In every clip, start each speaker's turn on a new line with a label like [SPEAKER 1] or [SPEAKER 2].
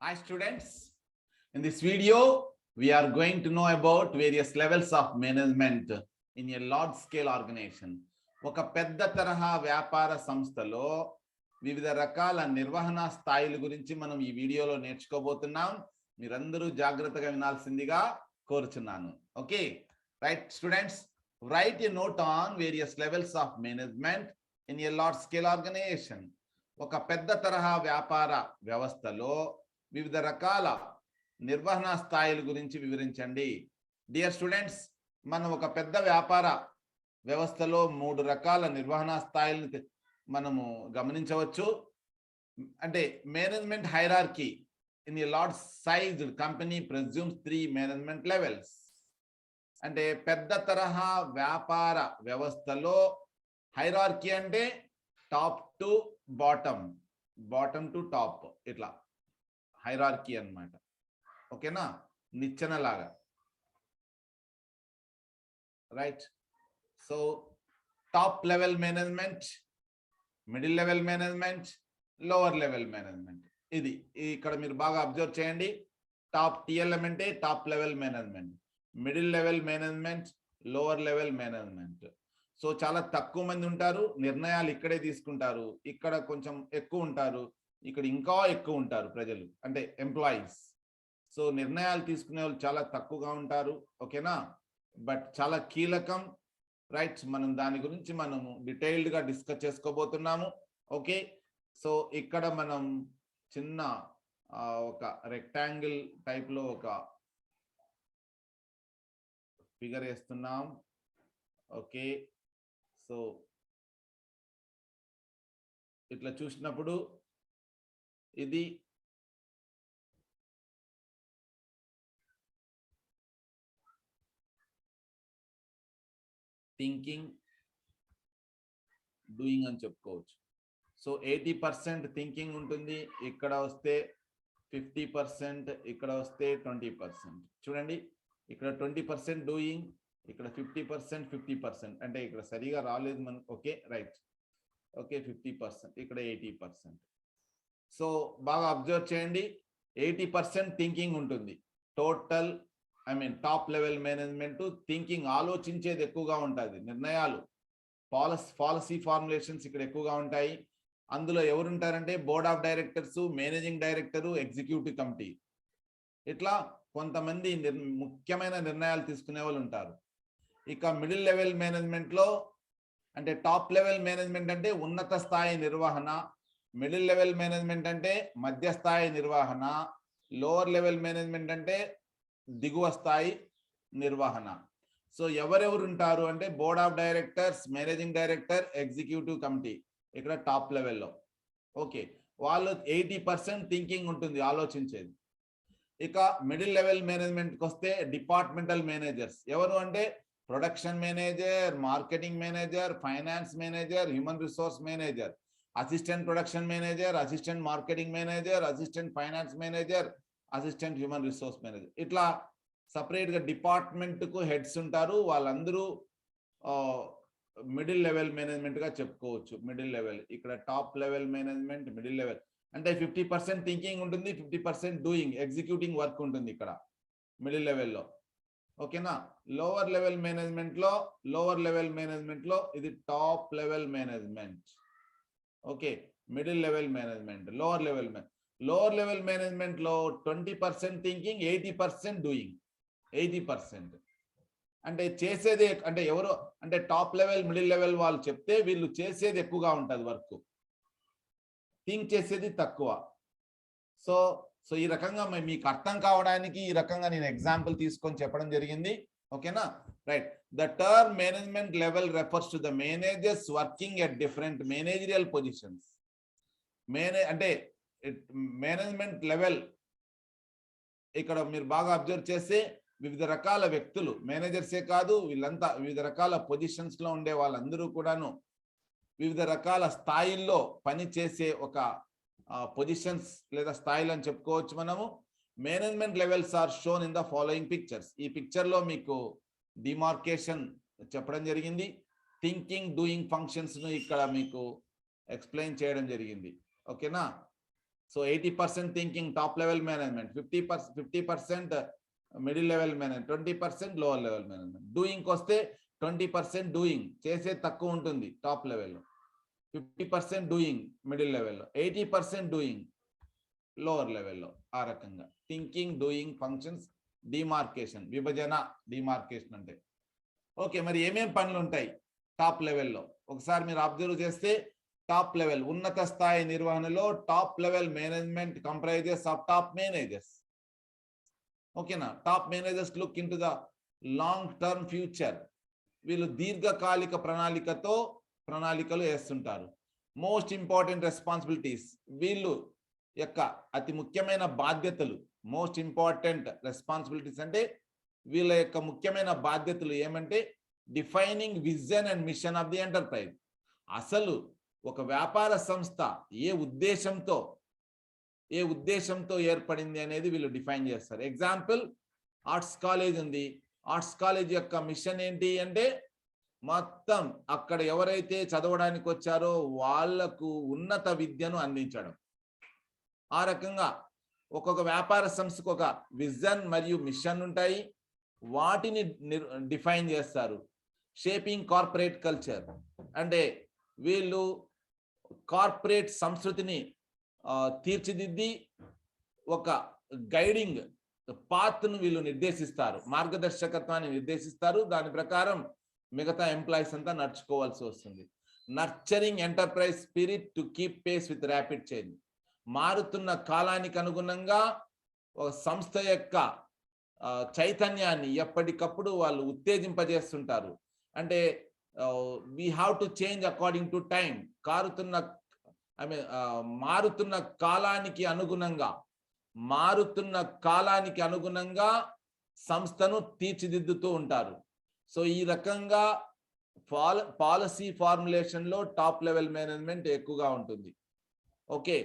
[SPEAKER 1] Hi students, in this video, we are going to know about various levels of management in a large scale organization. ఒక పెద్ద తరహా వ్యాపార సంస్థలో వివిధ రకాల నిర్వహణ స్థాయిల గురించి మనం ఈ వీడియోలో నేర్చుకోబోతున్నాం. మీరందరూ జాగ్రత్తగా వినాల్సిందిగా కోరుచున్నాను. Okay right students right a note on various levels of management in a large scale organisation ఒక పెద్ద తరహా వ్యాపార వ్యవస్థలో వివిధ రకాల నిర్వహణ స్థాయిల గురించి వివరించండి. డియర్ స్టూడెంట్స్ మనం ఒక పెద్ద వ్యాపార వ్యవస్థలో మూడు రకాల నిర్వహణ స్థాయిలను మనము గమనించవచ్చు. అంటే management hierarchy in a large size company presumes three management levels. అంటే పెద్ద తరహా వ్యాపార వ్యవస్థలో హైరార్కీ అంటే top to bottom bottom to top ఇట్లా. హైరార్కీ అన్నమాట. ఓకేనా? నిచ్చెన లాగా right. So top level management middle level management lower level management. ఇది ఇక్కడ మీరు బాగా అబ్జర్వ్ చేయండి. టాప్ టిఎల్ఎం అంటే top level management. Middle level management lower level management. So చాలా తక్కువ మంది ఉంటారు. నిర్ణయాలు ఇక్కడే తీసుకుంటారు. ఇక్కడ కొంచెం ఎక్కువ ఉంటారు. ఇక్కడ ఇంకా ఎక్కువ ఉంటారు ప్రజలు అంటే ఎంప్లాయీస్ సో నిర్ణయాలు తీసుకునే వాళ్ళు చాలా తక్కువగా ఉంటారు ఓకేనా? బట్ చాలా కీలకం రైట్స్ మనం దాని గురించి మనము డీటెయిల్డ్గా డిస్కస్ చేసుకోబోతున్నాము ఓకే? సో ఇక్కడ మనం చిన్న ఒక రెక్టాంగిల్ టైప్లో ఒక ఫిగర్ వేస్తున్నాం ఓకే? సో ఇట్లా చూసినప్పుడు ఇది థింకింగ్ డూయింగ్ అని చెప్పుకోవచ్చు. సో ఎయిటీ పర్సెంట్ థింకింగ్ ఉంటుంది ఇక్కడ వస్తే ఫిఫ్టీ పర్సెంట్ ఇక్కడ వస్తే ట్వంటీ పర్సెంట్ చూడండి ఇక్కడ ట్వంటీ పర్సెంట్ డూయింగ్ ఇక్కడ ఫిఫ్టీ పర్సెంట్ ఫిఫ్టీ పర్సెంట్ అంటే ఇక్కడ సరిగా రాలేదు మనకు okay right okay fifty percent ఇక్కడ ఎయిటీ పర్సెంట్ సో బాగా అబ్జర్వ్ చేయండి. ఎయిటీ పర్సెంట్ థింకింగ్ ఉంటుంది. Total I mean top level management thinking ఆలోచించేది ఎక్కువగా ఉంటుంది. నిర్ణయాలు పాలసీ పాలసీ ఫార్ములేషన్స్ ఇక్కడ ఎక్కువగా ఉంటాయి. అందులో ఎవరుంటారంటే board of directors managing director executive committee ఇట్లా కొంతమంది ముఖ్యమైన నిర్ణయాలు తీసుకునే వాళ్ళు ఉంటారు. ఇక మిడిల్ లెవెల్ మేనేజ్మెంట్లో అంటే టాప్ లెవెల్ మేనేజ్మెంట్ అంటే ఉన్నత స్థాయి నిర్వహణ మిడిల్ లెవెల్ మేనేజ్మెంట్ అంటే మధ్యస్థాయి నిర్వహణ లోవర్ లెవెల్ మేనేజ్మెంట్ అంటే దిగువ స్థాయి నిర్వహణ. సో ఎవరెవరు ఉంటారు అంటే board of directors managing director executive committee ఇక్కడ టాప్ లెవెల్లో. ఓకే వాళ్ళు ఎయిటీ పర్సెంట్ థింకింగ్ ఉంటుంది ఆలోచించేది. ఇక మిడిల్ లెవెల్ మేనేజ్మెంట్కి వస్తే డిపార్ట్మెంటల్ మేనేజర్స్. ఎవరు అంటే production manager marketing manager finance manager human resource manager. Assistant production manager assistant marketing manager assistant finance manager assistant human resource manager. ఇట్లా సపరేట్గా డిపార్ట్మెంట్కు డిపార్ట్మెంట్కు హెడ్స్ ఉంటారు. వాళ్ళందరూ మిడిల్ లెవెల్ మేనేజ్మెంట్గా చెప్పుకోవచ్చు. మిడిల్ లెవెల్ ఇక్కడ top level management middle level అంటే fifty percent thinking ఉంటుంది fifty percent doing executing work ఉంటుంది ఇక్కడ మిడిల్ లెవెల్లో ఓకేనా లోవర్ లెవెల్ మేనేజ్మెంట్లో లోవర్ లెవెల్ మేనేజ్మెంట్లో ఇది top level management okay. Middle level management lower level lower level మేనేజ్మెంట్లో twenty percent thinking eighty percent doing. Eighty percent. అంటే చేసేది అంటే ఎవరు అంటే టాప్ లెవెల్ మిడిల్ లెవెల్ వాళ్ళు చెప్తే వీళ్ళు చేసేది ఎక్కువగా ఉంటుంది వర్క్. థింక్ చేసేది తక్కువ. సో సో ఈ రకంగా మీకు అర్థం కావడానికి ఈ రకంగా నేను ఎగ్జాంపుల్ తీసుకొని చెప్పడం జరిగింది. ఓకేనా? Right the term management level refers to the managers working at different managerial positions మేనే అంటే మేనేజ్మెంట్ లెవెల్ ఇక్కడ మీరు బాగా అబ్జర్వ్ చేస్తే వివిధ రకాల వ్యక్తులు మేనేజర్సే కాదు వీళ్ళంతా వివిధ రకాల పొజిషన్స్లో ఉండే వాళ్ళందరూ కూడాను వివిధ రకాల స్థాయిల్లో పని చేసే ఒక పొజిషన్స్ లేదా స్థాయిలు అని చెప్పుకోవచ్చు మనము. Management levels are shown in the following pictures ఈ పిక్చర్లో మీకు డిమార్కేషన్ చెప్పడం జరిగింది. థింకింగ్ డూయింగ్ ఫంక్షన్స్ను ఇక్కడ మీకు ఎక్స్ప్లెయిన్ చేయడం జరిగింది. ఓకేనా so eighty percent thinking top level management fifty percent fifty percent middle level management twenty percent lower level management doing వస్తే ట్వంటీ పర్సెంట్ డూయింగ్ చేసే తక్కువ ఉంటుంది టాప్ లెవెల్లో ఫిఫ్టీ పర్సెంట్ డూయింగ్ మిడిల్ లెవెల్లో ఎయిటీ పర్సెంట్ డూయింగ్ లోవర్ లెవెల్లో ఆ రకంగా. Thinking doing functions demarcation విభజన డిమార్కేషన్ అంటే. ఓకే మరి ఏమేం పనులు ఉంటాయి టాప్ లెవెల్లో ఒకసారి మీరు అబ్జర్వ్ చేస్తే టాప్ లెవెల్ ఉన్నత స్థాయి నిర్వహణలో top level management comprises of top managers ఓకేనా top managers look in to the long term future వీళ్ళు దీర్ఘకాలిక ప్రణాళికతో ప్రణాళికలు వేస్తుంటారు. మోస్ట్ ఇంపార్టెంట్ రెస్పాన్సిబిలిటీస్ వీళ్ళు యొక్క అతి ముఖ్యమైన బాధ్యతలు మోస్ట్ ఇంపార్టెంట్ రెస్పాన్సిబిలిటీస్ అంటే వీళ్ళ యొక్క ముఖ్యమైన బాధ్యతలు ఏమంటే defining vision and mission of the enterprise అసలు ఒక వ్యాపార సంస్థ ఏ ఉద్దేశంతో ఏ ఉద్దేశంతో ఏర్పడింది అనేది వీళ్ళు డిఫైన్ చేస్తారు. ఎగ్జాంపుల్ ఆర్ట్స్ కాలేజ్ ఉంది. ఆర్ట్స్ కాలేజ్ యొక్క మిషన్ ఏంటి అంటే మొత్తం అక్కడ ఎవరైతే చదవడానికి వచ్చారో వాళ్ళకు ఉన్నత విద్యను అందించడం. ఆ రకంగా ఒక్కొక్క వ్యాపార సంస్థకు ఒక విజన్ మరియు మిషన్ ఉంటాయి. వాటిని డిఫైన్ చేస్తారు. Shaping corporate culture. అంటే వీళ్ళు కార్పొరేట్ సంస్కృతిని తీర్చిదిద్ది ఒక గైడింగ్ పాత్ను వీళ్ళు నిర్దేశిస్తారు. మార్గదర్శకత్వాన్ని నిర్దేశిస్తారు. దాని ప్రకారం మిగతా ఎంప్లాయీస్ అంతా నడుచుకోవాల్సి వస్తుంది. Nurturing enterprise spirit to keep pace with rapid change. మారుతున్న కాలానికి అనుగుణంగా ఒక సంస్థ యొక్క చైతన్యాన్ని ఎప్పటికప్పుడు వాళ్ళు ఉత్తేజింపజేస్తుంటారు. అంటే we have to change according to time కారుతున్న I mean మారుతున్న కాలానికి అనుగుణంగా మారుతున్న కాలానికి అనుగుణంగా సంస్థను తీర్చిదిద్దుతూ ఉంటారు. సో ఈ రకంగా పాల పాలసీ ఫార్ములేషన్లో టాప్ లెవెల్ మేనేజ్మెంట్ ఎక్కువగా ఉంటుంది. Okay.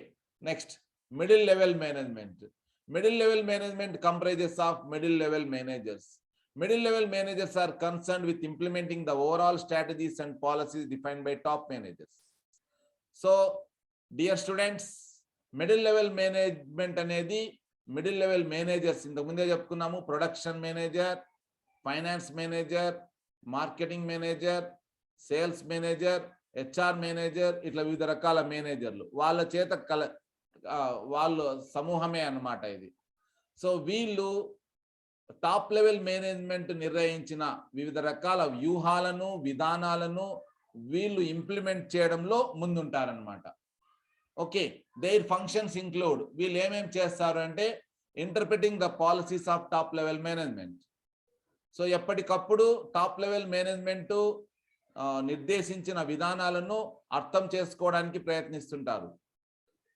[SPEAKER 1] Next middle level management middle level management comprises of middle level managers middle level managers are concern with implementing the overall strategies and policies defined by top managers so dear students middle level management అనేది middle level managers ఇంతకు ముందే చెప్పుకున్నాము production manager finance manager marketing manager sales manager HR manager ఇట్లా వివిధ రకాల మేనేజర్లు వాళ్ళ చేత కల వాళ్ళు సమూహమే అన్నమాట ఇది. సో వీళ్ళు టాప్ లెవెల్ మేనేజ్మెంట్ నిర్ణయించిన వివిధ రకాల వ్యూహాలను విధానాలను వీళ్ళు ఇంప్లిమెంట్ చేయడంలో ముందుంటారనమాట ఓకే దేర్ ఫంక్షన్స్ ఇంక్లూడ్. వీళ్ళు ఏమేం చేస్తారు అంటే interpreting the policies of top level management. So ఎప్పటికప్పుడు టాప్ లెవెల్ మేనేజ్మెంట్ నిర్దేశించిన విధానాలను అర్థం చేసుకోవడానికి ప్రయత్నిస్తుంటారు.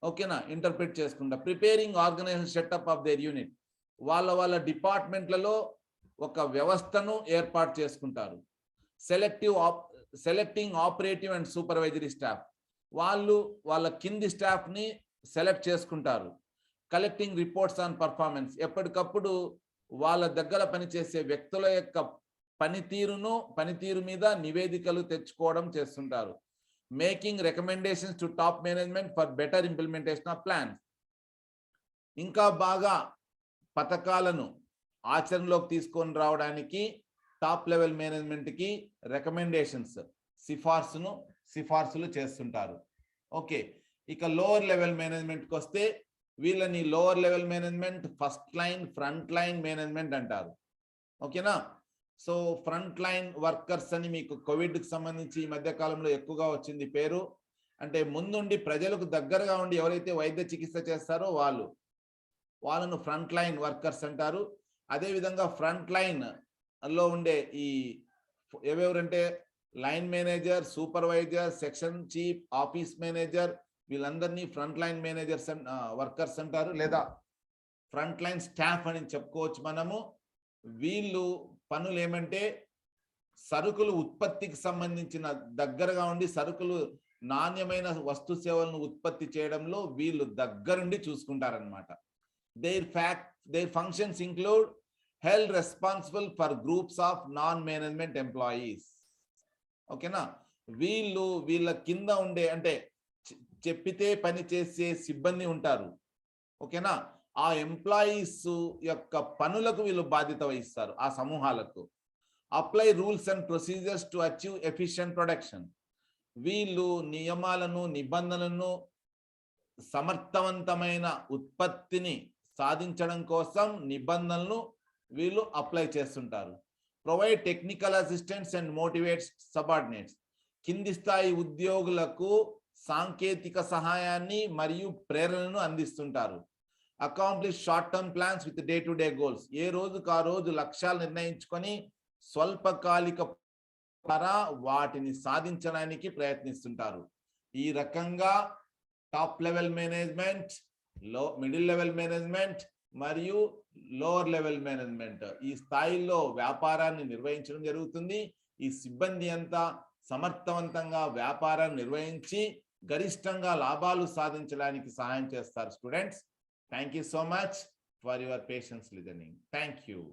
[SPEAKER 1] ఓకేనా? ఇంటర్ప్రిట్ చేసుకుంటా. Preparing organisation setup of their unit. వాళ్ళ వాళ్ళ డిపార్ట్మెంట్లలో ఒక వ్యవస్థను ఏర్పాటు చేసుకుంటారు. Selective of selecting operative and supervisory staff. వాళ్ళు వాళ్ళ కింది స్టాఫ్ని సెలెక్ట్ చేసుకుంటారు. Collecting reports on performance. ఎప్పటికప్పుడు వాళ్ళ దగ్గర పనిచేసే వ్యక్తుల యొక్క పనితీరును పనితీరు మీద నివేదికలు తెచ్చుకోవడం చేస్తుంటారు. Making recommendations to top management for better implementation of plans ఇంకా బాగా పథకాలను ఆచరణలోకి తీసుకొని రావడానికి టాప్ లెవెల్ మేనేజ్మెంట్కి రికమెండేషన్స్ సిఫార్సును సిఫార్సులు చేస్తుంటారు. ఓకే ఇక లోవర్ లెవెల్ మేనేజ్మెంట్కి వస్తే వీళ్ళని lower level management first line front line management అంటారు. ఓకేనా సో ఫ్రంట్ లైన్ వర్కర్స్ అని మీకు కోవిడ్కి సంబంధించి ఈ మధ్య కాలంలో ఎక్కువగా వచ్చింది పేరు. అంటే ముందుండి ప్రజలకు దగ్గరగా ఉండి ఎవరైతే వైద్య చికిత్స చేస్తారో వాళ్ళు. వాళ్ళను ఫ్రంట్ లైన్ వర్కర్స్ అంటారు. అదే విధంగా ఫ్రంట్ లైన్లో ఉండే ఈ ఎవరెవరంటే line manager supervisor section chief office manager వీళ్ళందరినీ ఫ్రంట్ లైన్ మేనేజర్స్ వర్కర్స్ అంటారు. లేదా ఫ్రంట్ లైన్ స్టాఫ్ అని చెప్పుకోవచ్చు మనము. వీళ్ళు పనులు ఏమంటే సరుకులు ఉత్పత్తికి సంబంధించిన దగ్గరగా ఉండి సరుకులు నాణ్యమైన వస్తు సేవలను ఉత్పత్తి చేయడంలో వీళ్ళు దగ్గరుండి చూసుకుంటారనమాట their fact their functions include health responsible for groups of non management employees ఓకేనా? వీళ్ళు వీళ్ళ కింద ఉండే అంటే చెప్పితే పని చేసే సిబ్బంది ఉంటారు. ఓకేనా? ఆ ఎంప్లాయీస్ యొక్క పనులకు వీళ్ళు బాధ్యత వహిస్తారు ఆ సమూహాలకు. Apply rules and procedures to achieve efficient production వీళ్ళు నియమాలను నిబంధనలను సమర్థవంతమైన ఉత్పత్తిని సాధించడం కోసం నిబంధనలను వీళ్ళు అప్లై చేస్తుంటారు. Provide technical assistants and motivates subordinates కింది స్థాయి ఉద్యోగులకు సాంకేతిక సహాయాన్ని మరియు ప్రేరణను అందిస్తుంటారు. Accomplish short term plans with day to day goals ఏ రోజుకు ఆ రోజు లక్ష్యాలు నిర్ణయించుకొని స్వల్పకాలిక ద్వారా వాటిని సాధించడానికి ప్రయత్నిస్తుంటారు. ఈ రకంగా టాప్ లెవెల్ మేనేజ్మెంట్లో మిడిల్ లెవెల్ మేనేజ్మెంట్ మరియు లోవర్ లెవెల్ మేనేజ్మెంట్ ఈ స్థాయిలో వ్యాపారాన్ని నిర్వహించడం జరుగుతుంది. ఈ సిబ్బంది అంతా సమర్థవంతంగా వ్యాపారాన్ని నిర్వహించి గరిష్టంగా లాభాలు సాధించడానికి సహాయం చేస్తారు students. Thank you so much for your patience listening. Thank you.